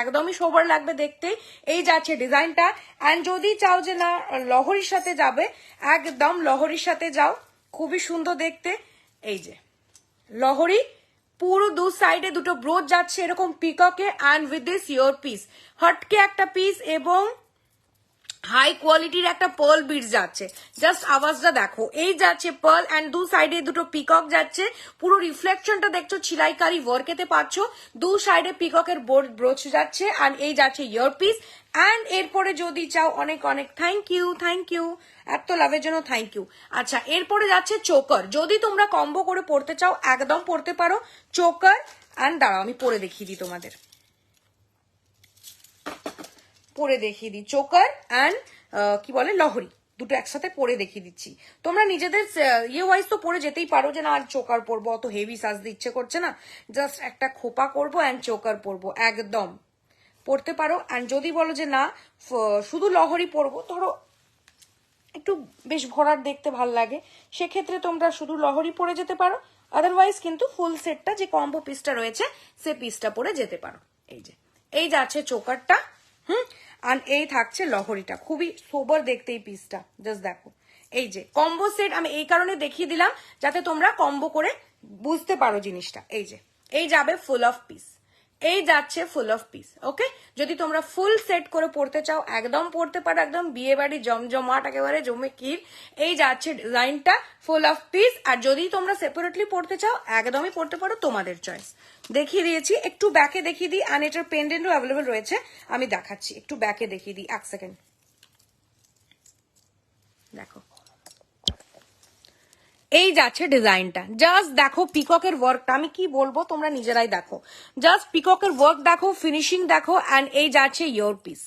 একদমই সোবার লাগবে দেখতে। এই যাচ্ছে ডিজাইনটা। অ্যান্ড যদি চাও যে না, লহরির সাথে যাবে, একদম লহরির সাথে যাও। খুবই সুন্দর দেখতে। এই যে, লহরি, পুরো দু সাইডে দুটো ব্রোচ যাচ্ছে এরকম peacock and with this your piece হটকে একটা পিস এবং হাই কোয়ালিটির একটা পার্ল বিটস যাচ্ছে। জাস্ট আওয়াজটা দেখো। এই যাচ্ছে পার্ল অ্যান্ড দু সাইডে দুটো পিকক যাচ্ছে। পুরো রিফ্লেকশনটা দেখছ, ছিলাইকারি ওয়ার্কেতে পাচ্ছ। দু সাইডে পিককের বোর্ড ব্রোচ যাচ্ছে আর এই যাচ্ছে ইয়ার পিস অ্যান্ড এরপরে যদি চাও অনেক অনেক থ্যাংক ইউ থ্যাংক ইউ এত লাভের জন্য থ্যাংক ইউ আচ্ছা এরপরে যাচ্ছে চোকার। যদি তোমরা কম্বো করে পড়তে চাও, একদম পড়তে পারো। চোকার অ্যান্ড দাঁড়াও, আমি পরে দেখিয়ে দিই তোমাদের। পরে দেখিয়ে দিই। চোকার অ্যান্ড কি বলে, লহরি। দুটো একসাথে পরে দেখিয়ে দিচ্ছি। তোমরা নিজেদের ইয়ে ওয়াইজ তো পরে যেতেই পারো যে না, আর চোকার পরবো, অত হেভি সাজতে ইচ্ছে করছে না। জাস্ট একটা খোপা করব অ্যান্ড চোকার পরবো, একদম। পড়তে পারো। অ্যান্ড যদি বলো যে না শুধু লহরি পরবো, ধরো, একটু বেশ ভরার দেখতে ভালো লাগে। সেক্ষেত্রে তোমরা শুধু লহরি পরে যেতে পারো। আদারওয়াইজ কিন্তু ফুল সেটটা যে কম্বো পিসটা রয়েছে, সে পিসটা পরে যেতে পারো। এই যে এই যে আছে চোকারটা। হুম? আর এই থাকছে লহরিটা। খুবই সোবর দেখতে এই পিসটা জাস্ট দেখো। এই যে কম্বো সেট আমি এই কারণে দেখিয়ে দিলাম, যাতে তোমরা কম্বো করে বুঝতে পারো জিনিসটা। এই যে, এই যাবে ফুল অফ পিস এই যাচ্ছে ফুল অফ পিস ওকে যদি তোমরা ফুল সেট করে পড়তে চাও, একদম পড়তে পারো, একদম বিয়ে বাড়ি জমজমাট একেবারে জমে কির এই যাচ্ছে ডিজাইনটা ফুল অফ পিস আর যদি তোমরা সেপারেটলি পড়তে চাও, একদমই পড়তে পারো তোমাদের চয়েস দেখিয়ে দিয়েছি, একটু ব্যাকে দেখিয়ে দিই, আর এটার পেন্ডেন্টও অ্যাভেলেবেল রয়েছে, আমি দেখাচ্ছি, একটু ব্যাকে দেখিয়ে দিই, এক সেকেন্ড দেখো। এই যাচ্ছে ডিজাইনটা। জাস্ট দেখো পিককের ওয়ার্কটা আমি কি বলব? তোমরা নিজেরাই দেখো। জাস্ট পিককের ওয়ার্ক দেখো ফিনিশিং দেখো অ্যান্ড এই যাচ্ছে ইয়োর পিস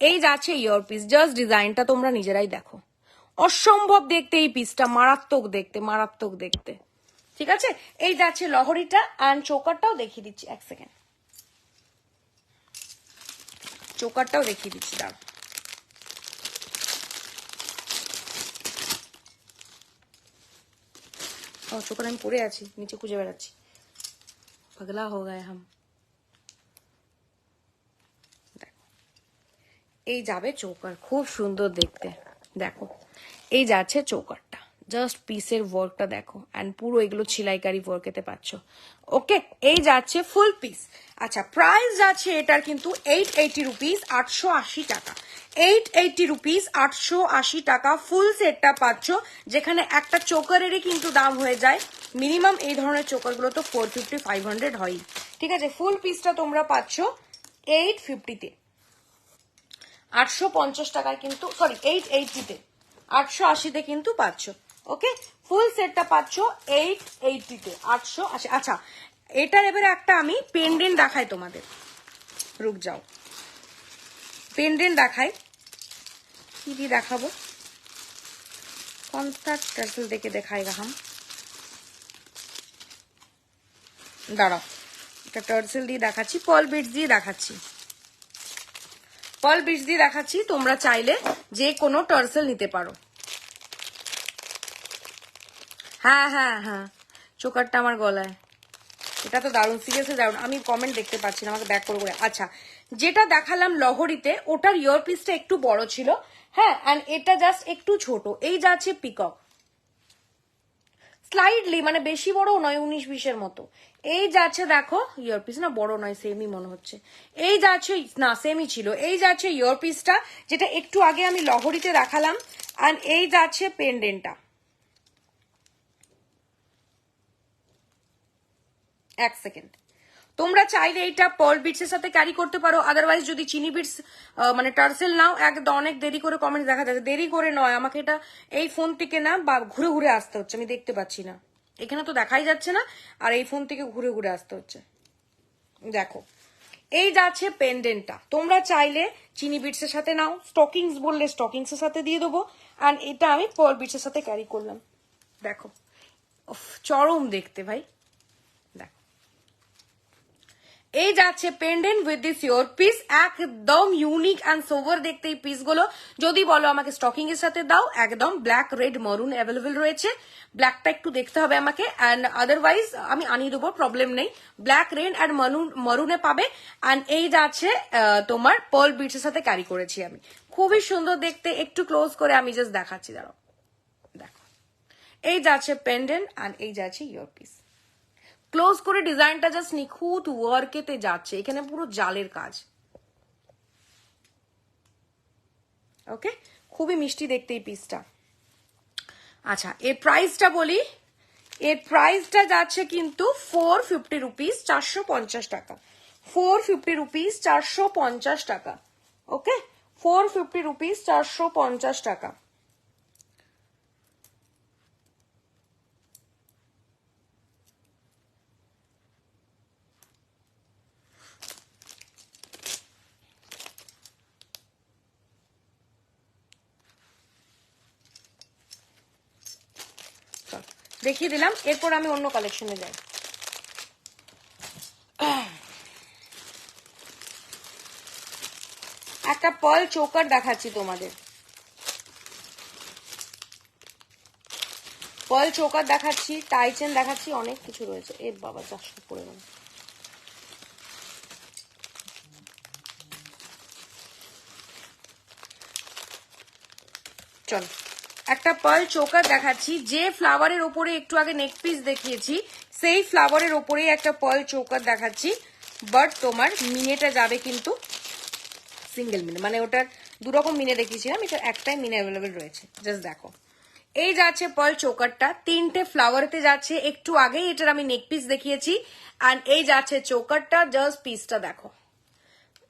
এই যাচ্ছে ইয়োর পিস জাস্ট ডিজাইনটা তোমরা নিজেরাই দেখো। অসম্ভব দেখতে এই পিসটা মারাত্মক দেখতে মারাত্মক দেখতে। ঠিক আছে? এই যাচ্ছে লহরিটা অ্যান্ড চোকারটাও দেখিয়ে দিচ্ছি, এক সেকেন্ড চোকারটাও দেখিয়ে দিচ্ছি দাঁড়া ও চোখের আমি পড়ে আছি নিচে খুঁজে বেড়াচ্ছি পাগলা হো গায়ে হাম। এই যাবে চৌকার খুব সুন্দর দেখতে দেখো এই যাচ্ছে চৌকারটা জাস্ট পিসের ওয়ার্কটা দেখো অ্যান্ড পুরো এগুলো ছিলাইকারি ওয়ার্কেতে পাচ্ছ। ওকে এই যাচ্ছে ফুল পিস আচ্ছা প্রাইস যাচ্ছে এটার কিন্তু এইট এইটি রুপিস আটশো আশি টাকা। এইট এইটি রুপিস আটশো আশি টাকা ফুল সেটটা পাচ্ছ, যেখানে একটা চোকারেরই কিন্তু দাম হয়ে যায়। মিনিমাম এই ধরনের চোকারগুলো তো ফোর ফিফটি ফাইভ হান্ড্রেড হয়ই ঠিক আছে ফুল পিসটা তোমরা পাচ্ছ এইট ফিফটিতে আটশো পঞ্চাশ টাকায় কিন্তু সরি এইট এইটিতে আটশো আশিতে কিন্তু পাচ্ছ। ওকে? ফুল সেটটা পাচ্ছ এইট এইটিতে, আটশো আশি। আচ্ছা এটার এবারে একটা আমি পেন্ডেন্ট দেখাই তোমাদের। রুক, যাও। পেন্ডেন্ট দেখাই। কি দিয়ে দেখাবো? কনসা টার্সেল দেখে দেখাই, রাহাম। দাঁড়াও এটা টার্সেল দিয়ে দেখাচ্ছি, পল বিটস দিয়ে দেখাচ্ছি। পল বিটস দিয়ে দেখাচ্ছি, তোমরা চাইলে যে কোনো টার্সেল নিতে পারো। হ্যাঁ হ্যাঁ হ্যাঁ। চোকারটা আমার গলায়। এটা তো দারুণ সিরিয়াসলি দারুণ। আমি কমেন্ট দেখতে পাচ্ছি না, আমাকে ব্যাক করে করে। আচ্ছা যেটা দেখালাম লহরিতে, ওটার ইয়ার পিসটা একটু বড় ছিল। হ্যাঁ অ্যান্ড এটা জাস্ট একটু ছোট। এই যাচ্ছে পিকক স্লাইডলি মানে বেশি বড় নয়, উনিশ, বিশের মতো। এই যাচ্ছে দেখো ইয়ারপিস না, বড় নয় সেমই মনে হচ্ছে। এই যাচ্ছে না সেমই ছিল। এই যাচ্ছে ইয়ারপিসটা যেটা একটু আগে আমি লহরিতে দেখালাম আর এই যাচ্ছে পেন্ডেন্টটা এক সেকেন্ড তোমরা চাইলে এইটা পল বিটস এর সাথে ক্যারি করতে পারো আদারওয়াইজ যদি চিনি বিটস মানে টার্সেল নাও, একদম অনেক দেরি করে কমেন্ট দেখা যাচ্ছে। দেরি করে নয়, আমাকে এটা এই ফোন থেকে না বা ঘুরে ঘুরে আসতে হচ্ছে, আমি দেখতে পাচ্ছি না। এখানে তো দেখাই যাচ্ছে না, আর এই ফোন থেকে ঘুরে ঘুরে আসতে হচ্ছে। দেখো, এই যাচ্ছে পেন্ডেন্টটা তোমরা চাইলে চিনি বিটস এর সাথে নাও স্টকিংস বললে স্টকিংস এর সাথে দিয়ে দেবো আর এটা আমি পল বিটস এর সাথে ক্যারি করলাম। দেখো চরম দেখতে ভাই। এই যাচ্ছে pendant with this your piece একদম ইউনিক অ্যান্ড সোভার দেখতে এই পিসগুলো যদি বলো আমাকে স্টকিং এর সাথে দাও, একদম ব্ল্যাক রেড মরুন অ্যাভেলেবেল রয়েছে। ব্ল্যাকটা একটু দেখতে হবে আমাকে অ্যান্ড আদারওয়াইজ আমি আনিয়ে দেবো প্রবলেম নেই। ব্ল্যাক রেড অ্যান্ড মরুন মরুনে পাবে। অ্যান্ড এই যাচ্ছে তোমার পার্ল বিটসের সাথে ক্যারি করেছি আমি। খুবই সুন্দর দেখতে, একটু ক্লোজ করে আমি জাস্ট দেখাচ্ছি, দাঁড়াও। দেখো। এই যাচ্ছে পেন্ডেন্ট অ্যান্ড এই যাচ্ছে ইয়োর পিস ক্লোজ করে ডিজাইনটা জাস্ট নিখুঁত ওয়ার্কেতে যাচ্ছে। এখানে পুরো জালের কাজ। ওকে খুবই মিষ্টি দেখতে এই পিসটা আচ্ছা এর প্রাইসটা বলি। এর প্রাইসটা যাচ্ছে কিন্তু ফোর ফিফটি রুপিস চারশো পঞ্চাশ টাকা। ফোর ফিফটি রুপিস চারশো পঞ্চাশ টাকা। ওকে ফোর ফিফটি রুপিস চারশো পঞ্চাশ টাকা চল, দেখিয়ে দিলাম, এরপর আমি অন্য কালেকশনে যাই। একটা পার্ল চোকার দেখাচ্ছি তোমাদের। পার্ল চোকার দেখাচ্ছি টাইচেন দেখাচ্ছি, অনেক কিছু রয়েছে। এ বাবা চারশো পড়ে গেল। চল। একটা পার্ল চোকার দেখাচ্ছি, যে ফ্লাওয়ারের ওপরে একটু আগে নেক পিস দেখিয়েছি, সেই ফ্লাওয়ারের ওপরেই একটা পার্ল চোকার দেখাচ্ছি। বাট তোমার মিনেটা যাবে কিন্তু সিঙ্গেল মিনে মানে ওটার দু রকম মিনে দেখিয়েছিলাম, এটা একটাই মিনে অ্যাভেলেবেল রয়েছে। জাস্ট দেখো। এই যাচ্ছে পার্ল চোকারটা তিনটে ফ্লাওয়ারতে যাচ্ছে, একটু আগেই এটার আমি নেক পিস দেখিয়েছি অ্যান্ড এই যাচ্ছে চোকারটা জাস্ট পিসটা দেখো।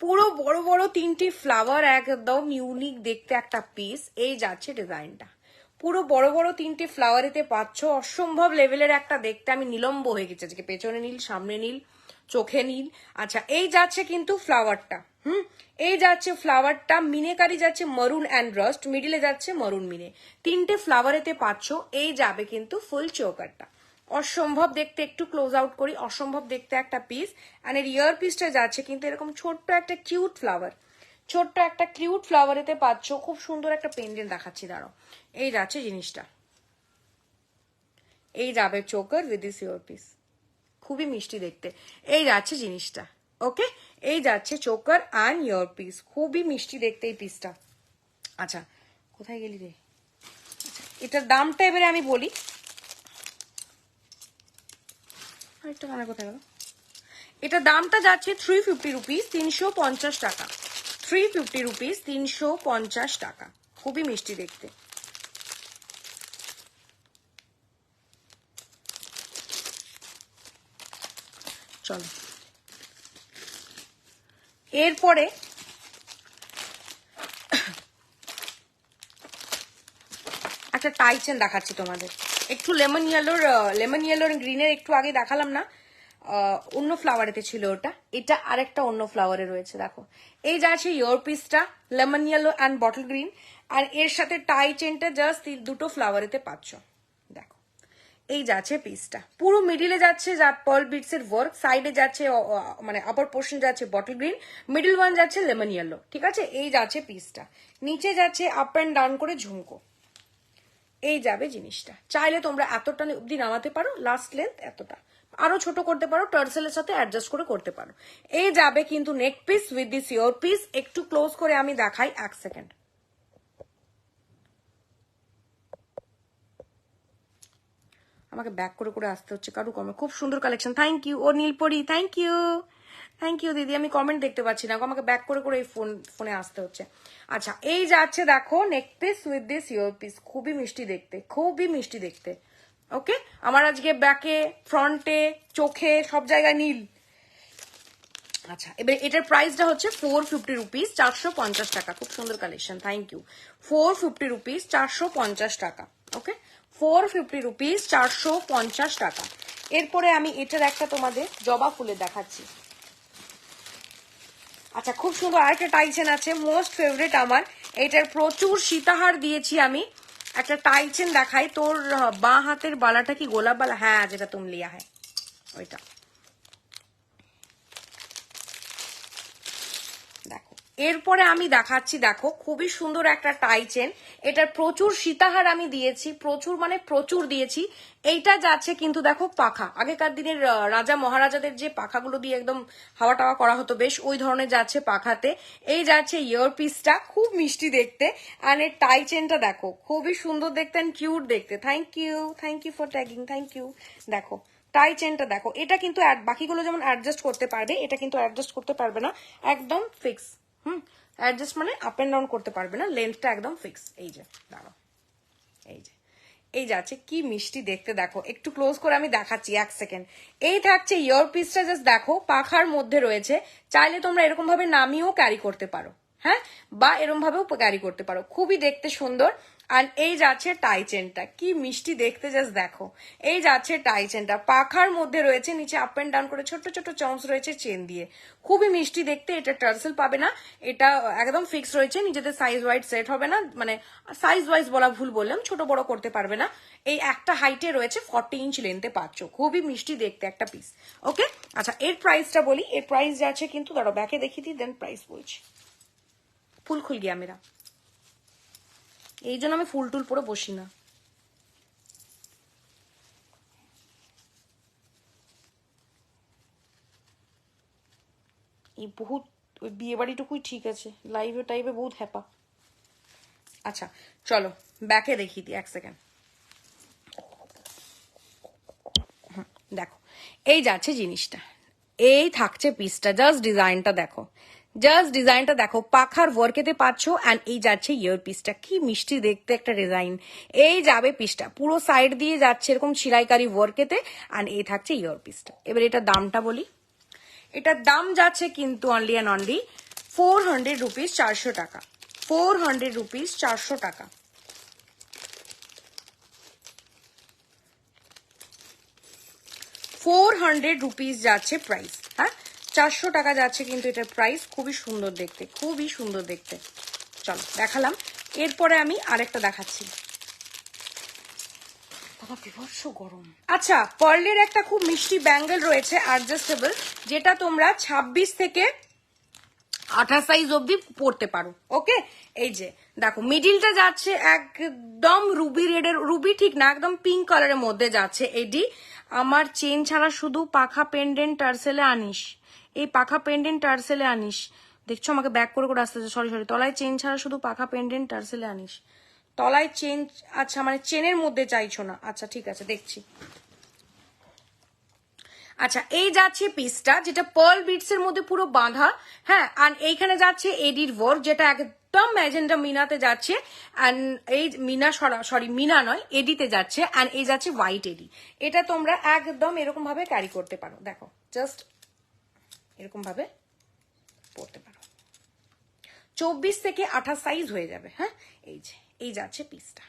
পুরো বড় বড় তিনটি ফ্লাওয়ার একদম ইউনিক দেখতে একটা পিস এই যাচ্ছে ডিজাইনটা পুরো বড় বড় তিনটি ফ্লাওয়ারেতে পাচ্ছ। অসম্ভব লেভেলের একটা দেখতে আমি নিলম্ব হয়ে গেছে আজকে। পেছনে নীল, সামনে নীল, চোখে নীল। আচ্ছা এই যাচ্ছে কিন্তু ফ্লাওয়ারটা হুম? এই যাচ্ছে ফ্লাওয়ারটা মিনেকারি যাচ্ছে মরুন অ্যান্ড রস্ট মিডিলে যাচ্ছে মরুন মিনে তিনটে ফ্লাওয়ারেতে পাচ্ছ, এই যাবে কিন্তু ফুল চৌকারটা অসম্ভব দেখতে, একটু ক্লোজ আউট করি। অসম্ভব দেখতে একটা পিস অ্যান্ড এর ইয়ার পিসটা যাচ্ছে কিন্তু এরকম ছোট্ট একটা কিউট ফ্লাওয়ার ছোট্ট একটা কিউট ফ্লাওয়ারেতে পাচ্ছ। খুব সুন্দর একটা পেন্ডেন্ট দেখাচ্ছি দাঁড়াও। এই যাচ্ছে জিনিসটা। এই যাবে choker with this your piece খুবই মিষ্টি দেখতে। এই যাচ্ছে জিনিসটা ওকে এই যাচ্ছে চোকার অ্যান্ড ইয়োর পিস খুবই মিষ্টি দেখতে এই পিসটা আচ্ছা কোথায় গেলি রে? আচ্ছা, এটার দামটা এবারে আমি বলি। আরেকটা কানে কোথায় গেল? এটা দামটা যাচ্ছে থ্রি ফিফটি রুপিস তিনশো পঞ্চাশ টাকা। থ্রি ফিফটি রুপিস তিনশো পঞ্চাশ টাকা। খুবই মিষ্টি দেখতে। চলো। এরপরে একটা টাইচেন দেখাচ্ছি তোমাদের। একটু লেমন ইয়েলোর লেমন ইয়েলোর গ্রিনের একটু আগে দেখালাম না? অন্য ফ্লাওয়ারেতে ছিল ওটা। এটা আরেকটা অন্য ফ্লাওয়ারে রয়েছে, দেখো। এই যা আছে ইয়োর পিসটা lemon yellow and bottle green আর এর সাথে টাই চেনটা জাস্ট দুটো ফ্লাওয়ারেতে পাচ্ছ। দেখো, এই যাচ্ছে পিসটা পুরো মিডিলে যাচ্ছে যা পার্ল বিটস এর ওয়ার্ক সাইডে যাচ্ছে মানে আপার পোর্শন যাচ্ছে বটল গ্রিন মিডল ওয়ান যাচ্ছে লেমন ইয়েলো ঠিক আছে? এই যাচ্ছে পিসটা নিচে যাচ্ছে আপ অ্যান্ড ডাউন করে ঝুমকো। এই যাবে জিনিসটা। চাইলে তোমরা এতটা অবধি নামাতে পারো লাস্ট লেন্থ এতটা। আরও ছোট করতে পারো, টার্সেলের সাথে অ্যাডজাস্ট করে করতে পারো। এই যাবে কিন্তু neck piece with this your piece একটু ক্লোজ করে আমি দেখাই, এক সেকেন্ড আমাকে ব্যাক করে করে আসতে হচ্ছে কারু কমে খুব সুন্দর collection thank you O Nilpori thank you thank you দিদি। আমি কমেন্ট দেখতে পাচ্ছি না। আমাকে ব্যাক করে করে এই ফোন ফোনে আসতে হচ্ছে। আচ্ছা এই যাচ্ছে, দেখো neck piece with this your piece খুবই মিষ্টি দেখতে, খুবই মিষ্টি দেখতে। ওকে আমার আজকে ব্যাকে, ফ্রন্টে, চোখে, সব জায়গায় নীল। আচ্ছা এবার এটার প্রাইসটা হচ্ছে ফোর ফিফটি রুপিস চারশো পঞ্চাশ টাকা। খুব সুন্দর collection thank you four fifty rupees চারশো পঞ্চাশ টাকা। ওকে ফোর ফিফটি রুপিস চারশো পঞ্চাশ টাকা। এরপরে আমি এটার একটা তোমাদের জবা ফুলে দেখাচ্ছি। আচ্ছা খুব সুন্দর আরেকটা টাইচেন আছে মোস্ট ফেভারিট আমার। এটার প্রচুর সীতাহার দিয়েছি আমি। একটা টাইচেন দেখাই তোর আহ, বাঁ হাতের বালাটা কি গোলাপ বালা হ্যাঁ যেটা তুমি লিয়া হ্যাঁ ওইটা দেখো এরপরে আমি দেখাচ্ছি, দেখো, খুবই সুন্দর একটা টাই চেন এটার প্রচুর সীতাহার আমি দিয়েছি, প্রচুর মানে প্রচুর দিয়েছি। এইটা যাচ্ছে কিন্তু, দেখো, পাখা। আগেকার দিনের রাজা মহারাজাদের যে পাখাগুলো দিয়ে একদম হাওয়া টাওয়া করা হতো, বেশ ওই ধরনের যাচ্ছে পাখাতে। এই যাচ্ছে ইয়ার পিসটা খুব মিষ্টি দেখতে। আর এর টাই চেনটা দেখো, খুবই সুন্দর দেখতে অ্যান্ড কিউট দেখতে। Thank you thank you for tagging thank you দেখো টাই চেনটা দেখো, এটা কিন্তু বাকিগুলো যেমন অ্যাডজাস্ট করতে পারবে, এটা কিন্তু অ্যাডজাস্ট করতে পারবে না। একদম ফিক্স হুম অ্যাডজাস্ট মানে আপ এন্ড ডাউন করতে পারবে না লেন্থটা একদম ফিক্স এই যে দাঁড়ো এই যে, এই যাচ্ছে কি মিষ্টি দেখতে দেখো। একটু ক্লোজ করে আমি দেখাচ্ছি, এক সেকেন্ড এই থাকছে ইয়ার পিসটা জাস্ট দেখো, পাখার মধ্যে রয়েছে। চাইলে তোমরা এরকম ভাবে নামিয়েও ক্যারি করতে পারো হ্যাঁ? বা এরম ভাবেও ক্যারি করতে পারো। খুবই দেখতে সুন্দর। আর এই যাচ্ছে টাই চেনটা কি মিষ্টি দেখতে জাস্ট দেখো। এই যাচ্ছে টাই চেনটা পাখার মধ্যে রয়েছে, নিচে আপ অ্যান্ড ডাউন করে ছোট ছোট চমস রয়েছে চেন দিয়ে। খুবই মিষ্টি দেখতে, এটা টার্সেল পাবে না। এটা একদম ফিক্স রয়েছে, নিজেদের সাইজ ওয়াইজ সেট হবে না। মানে সাইজ ওয়াইজ বলা ভুল বললাম, ছোট বড় করতে পারবে না। এই একটা হাইটে রয়েছে ফর্টি ইঞ্চ লেন্থে পাচ্ছ। খুবই মিষ্টি দেখতে একটা পিস ওকে আচ্ছা এর প্রাইসটা বলি। এর প্রাইস যাচ্ছে কিন্তু দাঁড়ো ব্যাকে দেখিয়ে দিই দেন প্রাইস বলছি। ফুল খুল গিয়া মেরা এই জন্য আমি ফুল টুল পরে বসি না। এই বহুত, ওই বিয়ে বাড়িটুকুই ঠিক আছে। লাইভে টাইভে বহুত হ্যাপা। আচ্ছা চলো ব্যাকে দেখিয়ে দিই, এক সেকেন্ড দেখো, এই যাচ্ছে জিনিসটা। এই থাকছে পিসটা জাস্ট ডিজাইনটা দেখো। জাস্ট ডিজাইনটা দেখো, পাখার ওয়ার্কেতে পাচ্ছ অ্যান্ড এই যাচ্ছে ইয়ার পিসটা কি মিষ্টি দেখতে একটা ডিজাইন এই যাবে পিসটা পুরো সাইড দিয়ে যাচ্ছে এরকম সিলাইকারি ওয়ার্কেতে অ্যান্ড এই থাকছে ইয়ার পিসটা এবার এটা দামটা বলি। এটার দাম যাচ্ছে কিন্তু only and only four hundred rupees চারশো টাকা। ফোর হান্ড্রেড রুপিস চারশো টাকা। ফোর হান্ড্রেড রুপিস যাচ্ছে প্রাইস চারশো টাকা যাচ্ছে কিন্তু এটার প্রাইস খুবই সুন্দর দেখতে, খুবই সুন্দর দেখতে। চলো, দেখালাম। এরপরে আমি আরেকটা দেখাচ্ছি। আচ্ছা পার্লের একটা খুব মিষ্টি ব্যাঙ্গেল রয়েছে অ্যাডজাস্টেবল যেটা তোমরা ছাব্বিশ থেকে আঠাশ সাইজ অবধি পড়তে পারো। ওকে এই যে, দেখো মিডিলটা যাচ্ছে একদম রুবি রেডের রুবি ঠিক না, একদম পিঙ্ক কালারের মধ্যে যাচ্ছে। এডি, আমার চেন ছাড়া শুধু পাখা পেন্ডেন্ট টার্সেলে আনিস। এই পাখা পেন্ডেন্ট টার্সেলে আনিস। দেখছ আমাকে ব্যাক করে করে আসতে সরি সরি তলায় চেন ছাড়া শুধু পাখা পেন্ডেন্ট টার্সেলে আনিস। তলায় চেন আচ্ছা মানে চেনের মধ্যে চাইছো না। আচ্ছা ঠিক আছে, দেখছি। আচ্ছা এই যাচ্ছে পিসটা যেটা পার্ল বিটস এর মধ্যে পুরো বাঁধা। হ্যাঁ আর এইখানে যাচ্ছে এডির ওয়ার্ক যেটা একদম ম্যাজেন্ডা মিনাতে যাচ্ছে অ্যান্ড এই মিনা সরি মিনা নয়, এডিতে যাচ্ছে অ্যান্ড এই যাচ্ছে হোয়াইট এডি। এটা তোমরা একদম এরকম ভাবে ক্যারি করতে পারো। দেখো জাস্ট এরকম ভাবে পড়তে পারো। চব্বিশ থেকে আঠাশ সাইজ হয়ে যাবে হ্যাঁ? এই যে, এই যাচ্ছে পিসটা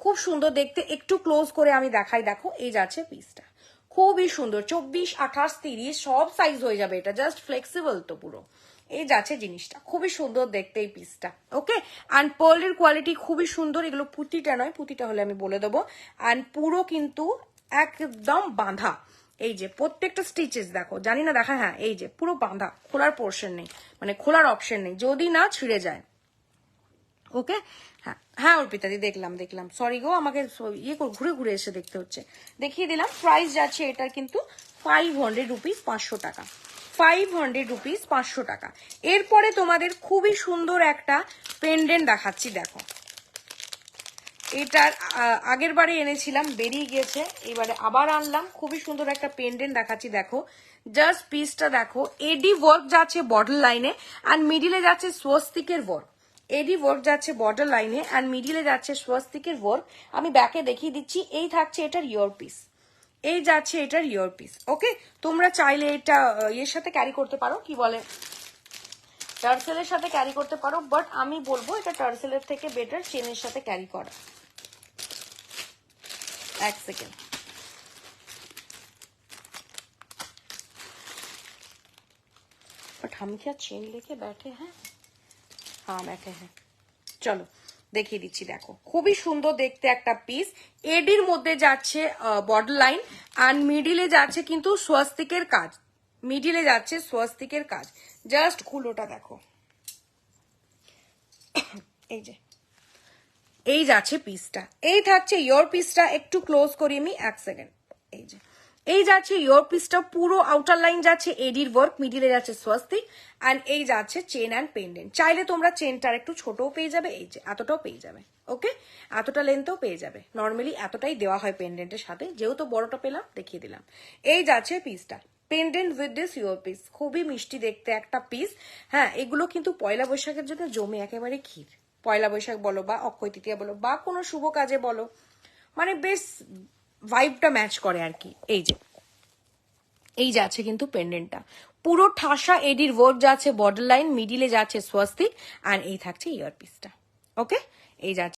খুব সুন্দর দেখতে, একটু ক্লোজ করে আমি দেখাই, দেখো, এই যাচ্ছে পিসটা খুবই সুন্দর, চব্বিশ, আঠাশ, তিরিশ, সব সাইজ হয়ে যাবে এটা জাস্ট ফ্লেক্সিবল তো পুরো। এই যাচ্ছে জিনিসটা, খুবই সুন্দর দেখতে এই পিসটা ওকে অ্যান্ড পার্লের কোয়ালিটি খুবই সুন্দর, এগুলো পুঁতিটা নয়, পুঁতিটা হলে আমি বলে দেবো। অ্যান্ড পুরো কিন্তু একদম বাঁধা। এই যে প্রত্যেকটা স্টিচেস দেখো, জানি না দেখা হ্যাঁ এই যে পুরো বাঁধা, খোলার পোর্শন নেই মানে খোলার অপশন নেই, যদি না ছিঁড়ে যায়। ওকে হ্যাঁ হ্যাঁ অর্পিতাদি দেখলাম দেখলাম। সরি গো, আমাকে ইয়ে করে, ঘুরে ঘুরে এসে দেখতে হচ্ছে। দেখিয়ে দিলাম প্রাইস যাচ্ছে এটার কিন্তু ফাইভ হান্ড্রেড রুপিস পাঁচশো টাকা। ফাইভ হান্ড্রেড রুপিস পাঁচশো টাকা। এরপরে তোমাদের খুবই সুন্দর একটা পেন্ডেন্ট দেখাচ্ছি, দেখো। এটার আগের বারে এনেছিলাম, বেরিয়ে গিয়েছে, এবারে আবার আনলাম। খুবই সুন্দর একটা পেন্ডেন্ট দেখাচ্ছি, দেখো। জাস্ট পিসটা দেখো। এডি ওয়ার্ক যাচ্ছে বর্ডার লাইনে আর মিডিলে যাচ্ছে স্বস্তিকের ওয়ার্ক এডি ওয়ার্ক যাচ্ছে বর্ডার লাইনে আর মিডিলে যাচ্ছে স্বস্তিকের ওয়ার্ক আমি ব্যাকে দেখিয়ে দিচ্ছি, এই থাকছে এটার ইয়র পিস এই যাচ্ছে এটার ইয়র পিস ওকে তোমরা চাইলে এটা ইয়ের সাথে ক্যারি করতে পারো, কি বলে? টার্সেলের সাথে ক্যারি করতে পারো বাট আমি বলব এটা টার্সেলের থেকে বেটার চেনের সাথে ক্যারি করা। এক সেকেন্ড बट हम क्या चेन लेके बैठे हैं हाँ बैठे हैं চলো দেখিয়ে দিচ্ছি দেখো খুবই সুন্দর দেখতে একটা পিস এডির মধ্যে যাচ্ছে বর্ডার লাইন আর মিডিলে যাচ্ছে কিন্তু স্বস্তিকের কাজ মিডিলে যাচ্ছে স্বস্তিকের কাজ জাস্ট কুলোটা দেখো এই যে এই যাচ্ছে পিসটা এই থাকছে ইয়োর পিসটা একটু ক্লোজ করি আমি, এক সেকেন্ড এই যে, এই যাচ্ছে ইয়োর পিসটা পুরো আউটার লাইন যাচ্ছে এডির ওয়ার্ক মিডিলে যাচ্ছে স্বস্তিক অ্যান্ড এই যাচ্ছে চেন অ্যান্ড পেন্ডেন্ট চাইলে তোমরা চেনটার একটু ছোটও পেয়ে যাবে, এই যে, এতটাও পেয়ে যাবে ওকে এতটা লেন্থও পেয়ে যাবে। নর্মালি এতটাই দেওয়া হয় পেন্ডেন্টের সাথে। যেহেতু বড়টা পেলাম, দেখিয়ে দিলাম। এই যাচ্ছে পিসটা pendant with this your piece খুবই মিষ্টি দেখতে একটা পিস হ্যাঁ এগুলো কিন্তু পয়লা বৈশাখের জন্য জমে একেবারে ক্ষীর। পয়লা বৈশাখ বলো বা অক্ষয় তৃতীয়া বলো বা কোনো শুভ কাজে বলো মানে বেশ ভাইবটা ম্যাচ করে আর কি এই যে, এই যাচ্ছে কিন্তু পেন্ডেন্টটা পুরো ঠাসা এডির ওয়ার্ক যাচ্ছে বর্ডার লাইন মিডিলে যাচ্ছে স্বস্তিক আর এই থাকছে ইয়ার পিসটা ওকে এই যাচ্ছে